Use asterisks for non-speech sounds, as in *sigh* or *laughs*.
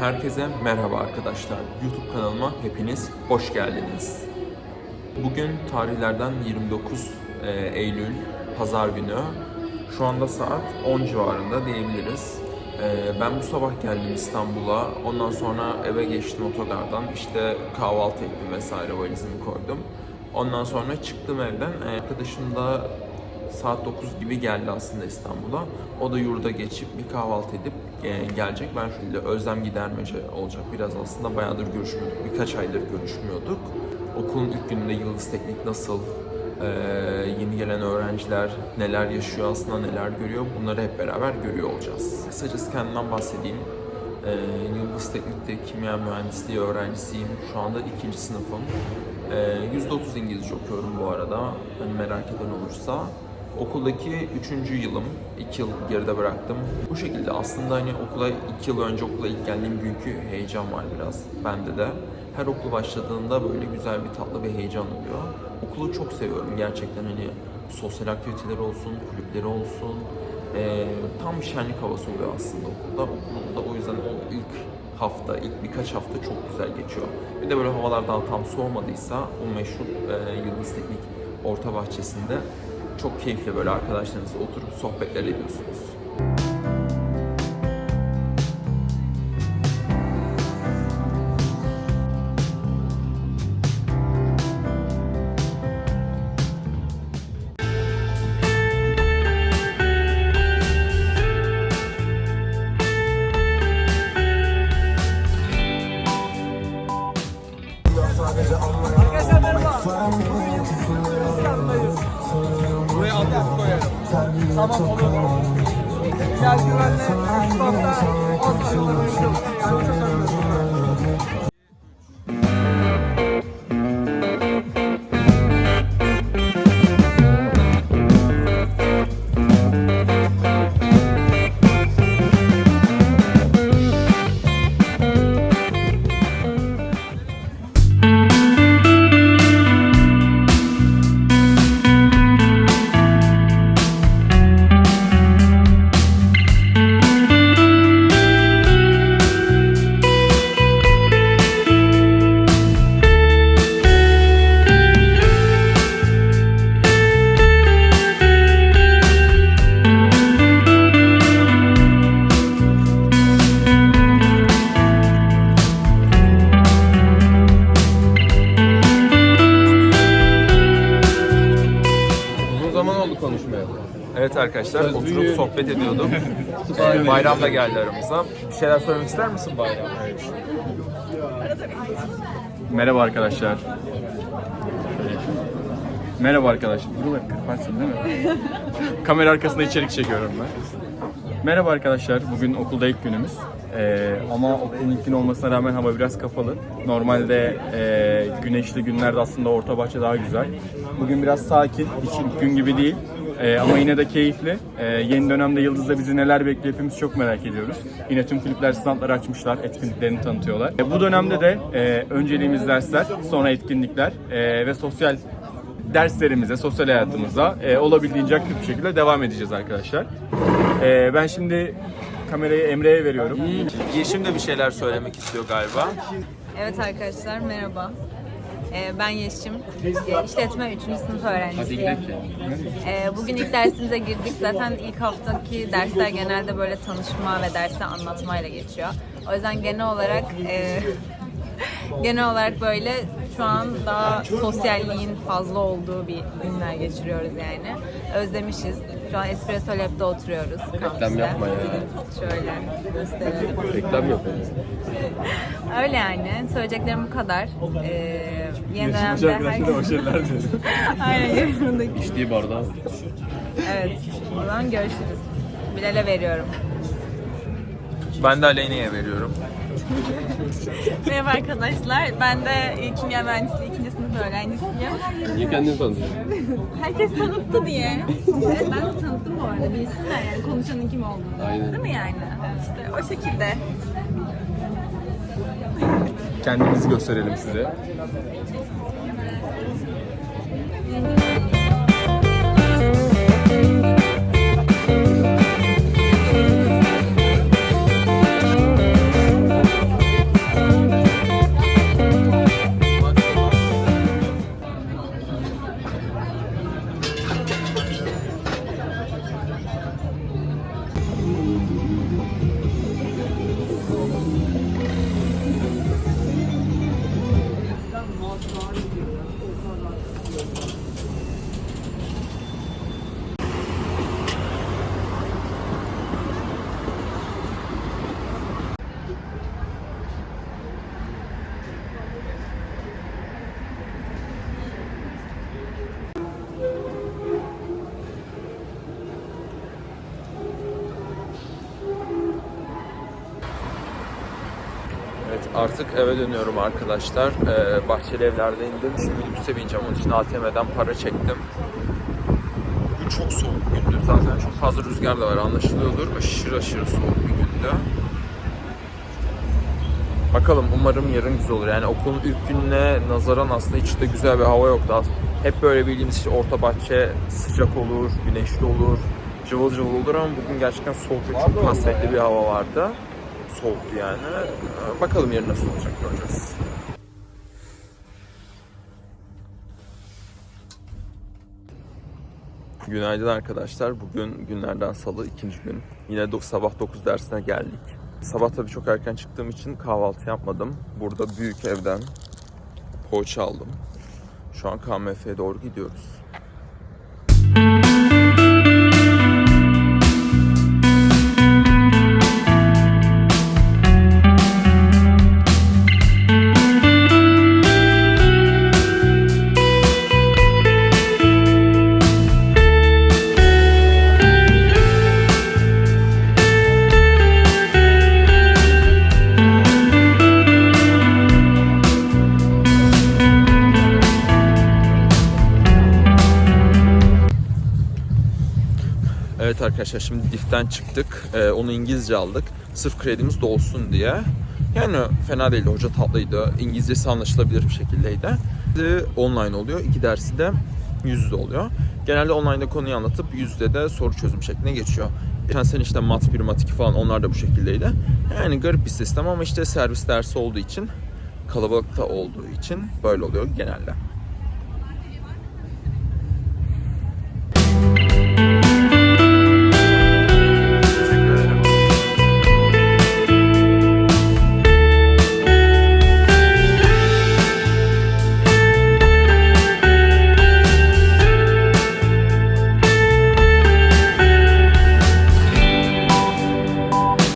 Herkese merhaba arkadaşlar. YouTube kanalıma hepiniz hoş geldiniz. Bugün tarihlerden 29 e, Eylül Pazar günü. Şu anda saat 10 civarında diyebiliriz. E, Ben bu sabah geldim İstanbul'a. Ondan sonra eve geçtim otogardan. İşte kahvaltı ettim vesaire valizimi koydum. Ondan sonra çıktım evden. E, Arkadaşım da saat 9 gibi geldi aslında İstanbul'a. O da yurda geçip bir kahvaltı edip gelecek. Ben şöyle özlem gidermece olacak biraz aslında bayağıdır görüşmüyorduk. Birkaç aydır görüşmüyorduk. Okulun ilk gününde Yıldız Teknik nasıl, e, yeni gelen öğrenciler neler yaşıyor aslında neler görüyor bunları hep beraber görüyor olacağız. Kısacası kendimden bahsedeyim. E, Yıldız Teknik'te kimya mühendisliği öğrencisiyim. Şu anda ikinci sınıfım. E, %30 İngilizce okuyorum bu arada. Hani merak eden olursa. Okuldaki üçüncü yılım, iki yıl geride bıraktım. Bu şekilde aslında hani okula iki yıl önce okula ilk geldiğim günkü heyecan var biraz bende de. Her okul başladığında böyle güzel bir tatlı bir heyecan oluyor. Okulu çok seviyorum gerçekten hani sosyal aktiviteleri olsun, kulüpleri olsun. Ee, tam şenlik havası oluyor aslında okulda. Okulda o yüzden o ilk hafta, ilk birkaç hafta çok güzel geçiyor. Bir de böyle havalar daha tam soğumadıysa o meşhur e, Yıldız Teknik Orta Bahçesi'nde çok keyifli böyle arkadaşlarınızla oturup sohbetler ediyorsunuz. Arkadaşlar oturup sohbet ediyorduk. *laughs* Ee, Bayram da geldi aramıza. Bir şeyler söylemek ister misin Bayram? Merhaba arkadaşlar. Merhaba arkadaşlar. Buraları kırparsın değil mi? *laughs* Kamera arkasında içerik çekiyorum ben. Merhaba arkadaşlar. Bugün okulda ilk günümüz. Ee, ama okulun ilk gün olmasına rağmen hava biraz kapalı. Normalde e, güneşli günlerde aslında orta bahçe daha güzel. Bugün biraz sakin. Hiç ilk gün gibi değil. Ee, ama yine de keyifli. Ee, yeni dönemde Yıldız'da bizi neler bekliyor hepimiz çok merak ediyoruz. Yine tüm kulüpler standları açmışlar, etkinliklerini tanıtıyorlar. Ee, bu dönemde de e, önceliğimiz dersler, sonra etkinlikler e, ve sosyal derslerimize, sosyal hayatımıza e, olabildiğince aktif bir şekilde devam edeceğiz arkadaşlar. E, ben şimdi kamerayı Emre'ye veriyorum. Yeşim de bir şeyler söylemek istiyor galiba. Evet arkadaşlar merhaba. Ee, ben Yeşim. Ee, İşletme 3. sınıf öğrencisiyim. Ee, bugün ilk dersimize girdik. Zaten ilk haftaki dersler genelde böyle tanışma ve derste anlatmayla geçiyor. O yüzden genel olarak e, *laughs* genel olarak böyle şu an daha sosyalliğin fazla olduğu bir günler geçiriyoruz yani. Özlemişiz. Şu an Espresso Lab'de oturuyoruz. Reklam yapma ya. Şöyle gösterelim. Reklam yapıyoruz. Öyle yani. Söyleyeceklerim bu kadar. Ee, yeni dönemde herkes... başarılar dilerim. *laughs* Aynen yanındaki. İçtiği bardağı. Evet. O zaman görüşürüz. Bilal'e veriyorum. Ben de Aleyna'ya veriyorum. *laughs* Merhaba arkadaşlar. Ben de kimya mühendisliği ikinci sınıf öğrencisiyim. Niye kendini tanıtıyorsun? Herkes tanıttı diye. Evet ben de tanıttım bu arada. Bilsinler yani konuşanın kim olduğunu. Aynen. Değil mi yani? İşte o şekilde. Kendimizi gösterelim size. Evet artık eve dönüyorum arkadaşlar. Ee, bahçeli evlerde indim. Şimdi minibüse bineceğim. Onun için ATM'den para çektim. Bugün çok soğuk bir gündü. Zaten çok fazla rüzgar da var anlaşılıyordur. Aşırı aşırı soğuk bir gündü. Bakalım umarım yarın güzel olur. Yani okulun ilk gününe nazaran aslında hiç de güzel bir hava yoktu. Hep böyle bildiğimiz işte orta bahçe sıcak olur, güneşli olur, cıvıl cıvıl olur ama bugün gerçekten soğuk ve çok hasretli bir hava vardı. Soğuktu yani. Ee, Bakalım yarın nasıl olacak göreceğiz. Günaydın arkadaşlar. Bugün günlerden salı ikinci gün. Yine do- sabah 9 dersine geldik. Sabah tabii çok erken çıktığım için kahvaltı yapmadım. Burada büyük evden poğaça aldım. Şu an KMF'ye doğru gidiyoruz. Evet arkadaşlar şimdi DIF'ten çıktık. Ee, onu İngilizce aldık. Sırf kredimiz dolsun diye. Yani fena değildi. Hoca tatlıydı. İngilizcesi anlaşılabilir bir şekildeydi. De online oluyor. İki dersi de yüz yüze oluyor. Genelde online'da konuyu anlatıp yüzde de soru çözüm şekline geçiyor. Geçen sene işte mat 1, mat 2 falan onlar da bu şekildeydi. Yani garip bir sistem ama işte servis dersi olduğu için kalabalıkta olduğu için böyle oluyor genelde.